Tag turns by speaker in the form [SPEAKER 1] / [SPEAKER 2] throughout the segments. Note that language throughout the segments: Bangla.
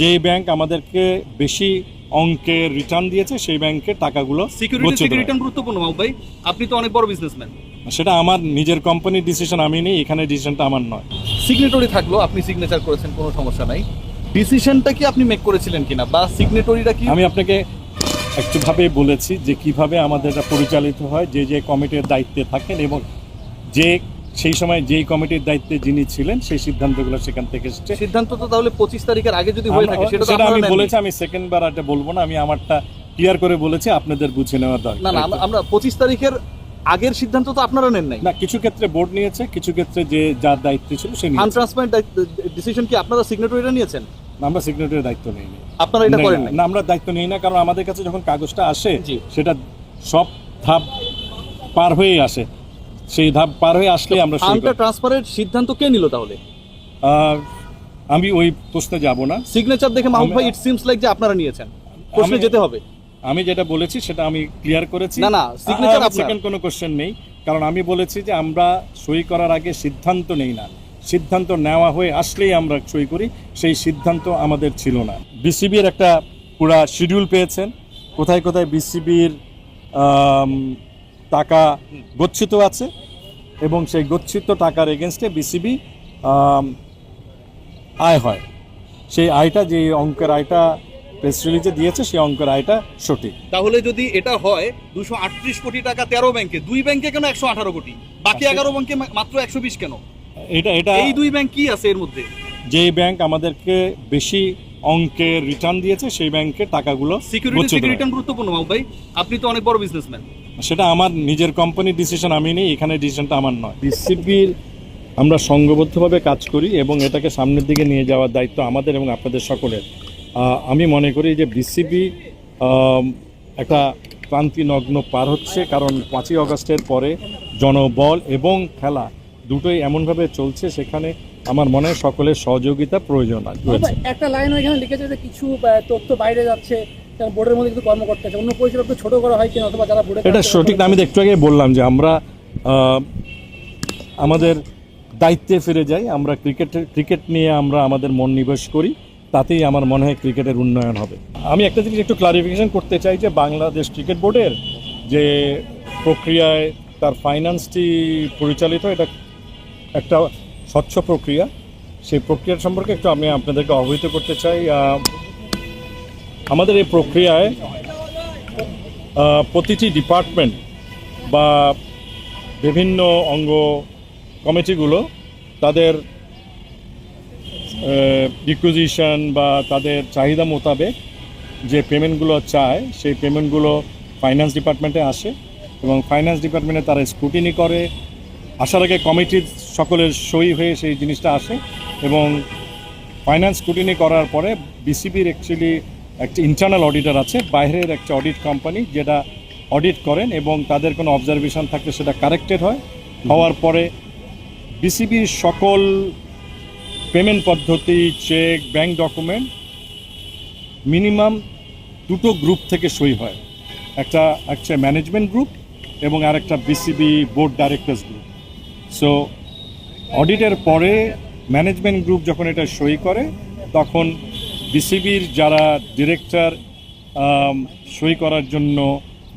[SPEAKER 1] যে ব্যাংক আমাদেরকে বেশি অঙ্কের রিটার্ন দিয়েছে সেই ব্যাংকের টাকাগুলো
[SPEAKER 2] সিকিউরিটি রিটার্ন গুরুত্বপূর্ণ ভাই। আপনি তো অনেক বড় বিজনেসম্যান
[SPEAKER 1] সেটা আমার নিজের কোম্পানির ডিসিশন আমি নিই এখানে ডিসিশনটা আমার নয়।
[SPEAKER 2] সিগনেটরি থাকল আপনি সিগনেচার করেছেন কোনো সমস্যা নাই। ডিসিশনটা কি আপনি মেক করেছিলেন কিনা বা সিগনেটরিটা কি?
[SPEAKER 1] আমি আপনাকে একটুভাবে বলেছি যে কীভাবে আমাদের পরিচালিত হয় যে যে কমিটির দায়িত্বে থাকেন এবং যে সেই সময় যেই কমিটির দায়িত্বে যিনি ছিলেন সেই সিদ্ধান্তগুলো সেখান থেকে এসেছে।
[SPEAKER 2] সিদ্ধান্ত তো তাহলে পঁচিশ তারিখের আগে যদি হয়ে থাকে সেটা
[SPEAKER 1] আমি বলেছি আমি সেকেন্ড বার এটা বলব না আমি আমারটা ক্লিয়ার করে বলেছি আপনাদের বুঝে নেওয়ার দরকার।
[SPEAKER 2] না আমরা- পঁচিশ তারিখের আগের সিদ্ধান্ত তো আপনারা নেন নাই।
[SPEAKER 1] না কিছু ক্ষেত্রে বোর্ড নিয়েছে কিছু ক্ষেত্রে যে যার দায়িত্ব ছিল সে নিয়েছে।
[SPEAKER 2] আনট্রান্সপারেন্ট ডিসিশন কি আপনারা সিগনেটরিটা নিয়েছেন?
[SPEAKER 1] আমরা সিগনেটারের দায়িত্ব নেইনি।
[SPEAKER 2] আপনারা এটা
[SPEAKER 1] নেই
[SPEAKER 2] করেন
[SPEAKER 1] না, আমরা দায়িত্ব নেই না কারণ আমাদের কাছে যখন কাগজটা আসে সেটা সব ধাপ পার হয়েই আসে। সেই ধাপ পার হয়ে আসলে আমরা করি।
[SPEAKER 2] ট্রান্সফারের সিদ্ধান্ত কে নিল তাহলে?
[SPEAKER 1] আমি ওই প্রশ্নে যাব না।
[SPEAKER 2] সিগনেচার দেখে
[SPEAKER 1] আমি-
[SPEAKER 2] ভাই ইট সিমস লাইক যে আপনারা নিয়েছেন। প্রশ্নে যেতে হবে।
[SPEAKER 1] আমি যেটা বলেছি সেটা আমি ক্লিয়ার করেছি।
[SPEAKER 2] না, না, আপনার।
[SPEAKER 1] সেকেন্ড কোনো কোশ্চেন নেই। কারণ আমি বলেছি যে আমরা সই করার আগে সিদ্ধান্ত নেই না। সিদ্ধান্ত নেওয়া হয়ে আসলেই আমরা সই করি। সেই সিদ্ধান্ত আমাদের ছিল না। বিসিবির একটা পুরা শিডিউল পেয়েছেন। কোথায় কোথায় বিসিবির টাকা গচ্ছিত আছে এবং সেই গচ্ছিত টাকার এগেনস্টে বিসিবি আয় হয়। সেই আয়টা যে অঙ্কের আয়টা প্রেস রিলিজে দিয়েছে সেই অঙ্কের আয়টা সঠিক।
[SPEAKER 2] তাহলে যদি এটা হয় দুশো আটত্রিশ কোটি টাকা তেরো ব্যাংকে দুই ব্যাংকে কেন একশো আঠারো কোটি? বাকি
[SPEAKER 1] আচ্ছা।
[SPEAKER 2] এগারো ব্যাংকে মাত্র একশো বিশ কেন?
[SPEAKER 1] এটা এটা
[SPEAKER 2] এই দুই ব্যাংক কি আছে এর মধ্যে?
[SPEAKER 1] যে ব্যাংক আমাদেরকে বেশি অঙ্কের রিটার্ন দিয়েছে সেই ব্যাংকে টাকাগুলো
[SPEAKER 2] সিকিউরিটি রিটার্ন গুরুত্বপূর্ণ ভাই। আপনি তো অনেক বড় বিজনেসম্যান
[SPEAKER 1] সেটা আমার নিজের কোম্পানির ডিসিশন আমি নিই এখানে ডিসিশনটা আমার নয়। বিসিবির আমরা সংঘবদ্ধভাবে কাজ করি এবং এটাকে সামনের দিকে নিয়ে যাওয়ার দায়িত্ব আমাদের এবং আপনাদের সকলের। আমি মনে করি যে বিসিবি একটা ক্লান্তি নগ্ন পার হচ্ছে কারণ পাঁচই আগস্টের পরে জনবল এবং খেলা দুটোই এমনভাবে চলছে সেখানে আমার মনে হয় সকলের সহযোগিতা প্রয়োজন রয়েছে
[SPEAKER 3] একটা লাইন ওইখানে লিখেছে যে কিছু তথ্য বাইরে যাচ্ছে বোর্ডের মধ্যে কিছু কর্মকর্তা আছে অন্য পরিষেবা একটু ছোট করা হয় কিনা অথবা যারা বোর্ডে
[SPEAKER 1] এটা সঠিক আমি একটু আগে বললাম যে আমরা আমাদের দায়িত্বে ফিরে যাই আমরা ক্রিকেট ক্রিকেট নিয়ে আমরা আমাদের মন নিবেশ করি তাতেই আমার মনে হয় ক্রিকেটের উন্নয়ন হবে। আমি একটা জিনিস একটু ক্লারিফিকেশন করতে চাই যে বাংলাদেশ ক্রিকেট বোর্ডের যে প্রক্রিয়ায় তার ফাইন্যান্সটি পরিচালিত এটা একটা স্বচ্ছ প্রক্রিয়া। সেই প্রক্রিয়া সম্পর্কে একটু আমি আপনাদেরকে অবহিত করতে চাই। আমাদের এই প্রক্রিয়ায় প্রতিটি ডিপার্টমেন্ট বা বিভিন্ন অঙ্গ কমিটিগুলো তাদের রিকুইজিশন বা তাদের চাহিদা মোতাবেক যে পেমেন্টগুলো চায়, সেই পেমেন্টগুলো ফাইন্যান্স ডিপার্টমেন্টে আসে এবং ফাইন্যান্স ডিপার্টমেন্টে তারা স্ক্রুটিনি করে। আসার আগে কমিটির সকলের সই হয়ে সেই জিনিসটা আসে এবং ফাইন্যান্স স্ক্রুটিনি করার পরে বিসিবির অ্যাকচুয়ালি একটা ইন্টারনাল অডিটর আছে বাইরের একটা অডিট কোম্পানি যেটা অডিট করেন এবং তাদের কোনো অবজারভেশন থাকলে সেটা কারেক্টেড হয়। হওয়ার পরে বিসিবির সকল পেমেন্ট পদ্ধতি চেক ব্যাংক ডকুমেন্ট মিনিমাম দুটো গ্রুপ থেকে সই হয়। একটা একটা ম্যানেজমেন্ট গ্রুপ এবং আরেকটা BCB board directors group so অডিটের পরে ম্যানেজমেন্ট গ্রুপ যখন এটা সই করে তখন বিসিবির যারা ডিরেক্টর সই করার জন্য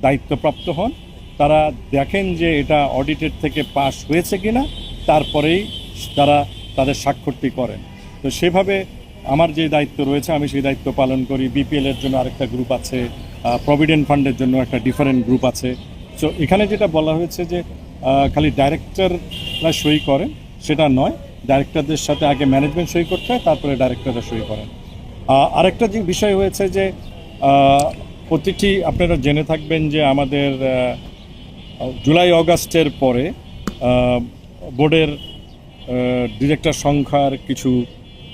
[SPEAKER 1] দায়িত্বপ্রাপ্ত হন, তারা দেখেন যে এটা অডিটের থেকে পাস হয়েছে কিনা, তারপরেই তারা তাদের স্বাক্ষরটি করেন। তো সেভাবে আমার যে দায়িত্ব রয়েছে, আমি সেই দায়িত্ব পালন করি। বিপিএলের জন্য আরেকটা গ্রুপ আছে প্রভিডেন্ট ফান্ডের জন্য একটা ডিফারেন্ট গ্রুপ আছে। সো এখানে যেটা বলা হয়েছে যে খালি ডাইরেক্টররা সই করেন, সেটা নয়। ডাইরেক্টরদের সাথে আগে ম্যানেজমেন্ট সই করতে হয়, তারপরে ডাইরেক্টররা সই করেন। আরেকটা যে বিষয় হয়েছে যে প্রতিটি আপনারা জেনে থাকবেন যে আমাদের জুলাই অগাস্টের পরে বোর্ডের ডিরেক্টর সংখ্যার কিছু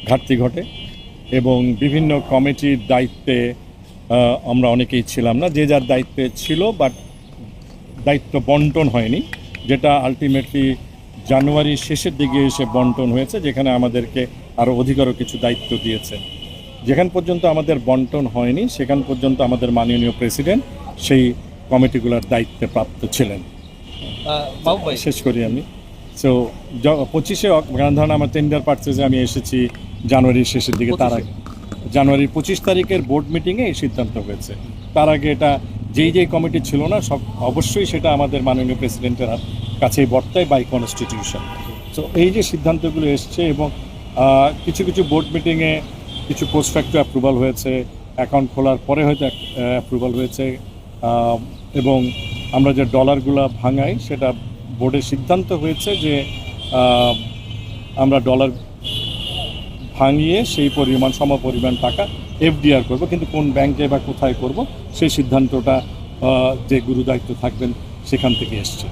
[SPEAKER 1] ঘাটতি ঘটে এবং বিভিন্ন কমিটির দায়িত্বে আমরা অনেকেই ছিলাম না, যে যার দায়িত্বে ছিল, বাট দায়িত্ব বন্টন হয়নি, যেটা আলটিমেটলি জানুয়ারির শেষের দিকে এসে বন্টন হয়েছে, যেখানে আমাদেরকে আরও অধিকারও কিছু দায়িত্ব দিয়েছে যেখান পর্যন্ত আমাদের বন্টন হয়নি সেখান পর্যন্ত আমাদের মাননীয় প্রেসিডেন্ট সেই কমিটিগুলোর দায়িত্বে প্রাপ্ত ছিলেন। শেষ করি আমি। সো পঁচিশে ধরেন আমার টেন্ডার পার্চেজে আমি এসেছি জানুয়ারির শেষের দিকে তার আগে জানুয়ারি পঁচিশ তারিখের বোর্ড মিটিংয়ে এই সিদ্ধান্ত হয়েছে। তার আগে এটা যেই যেই কমিটি ছিল না সব অবশ্যই সেটা আমাদের মাননীয় প্রেসিডেন্টের কাছেই বর্তায় বাই কনস্টিটিউশন তো এই যে সিদ্ধান্তগুলো এসছে এবং কিছু কিছু বোর্ড মিটিংয়ে কিছু ফ্যাক্টর অ্যাপ্রুভাল হয়েছে অ্যাকাউন্ট খোলার পরে হয়তো অ্যাপ্রুভাল হয়েছে এবং আমরা যে ডলারগুলো ভাঙাই, সেটা বোর্ডের সিদ্ধান্ত হয়েছে যে আমরা ডলার ভাঙিয়ে সেই পরিমাণ, সম পরিমাণ টাকা এফডিআর করব, কিন্তু কোন ব্যাংকে বা কোথায় করব, সেই সিদ্ধান্তটা যে গুরুদায়িত্ব থাকবেন, সেখান থেকে এসছে।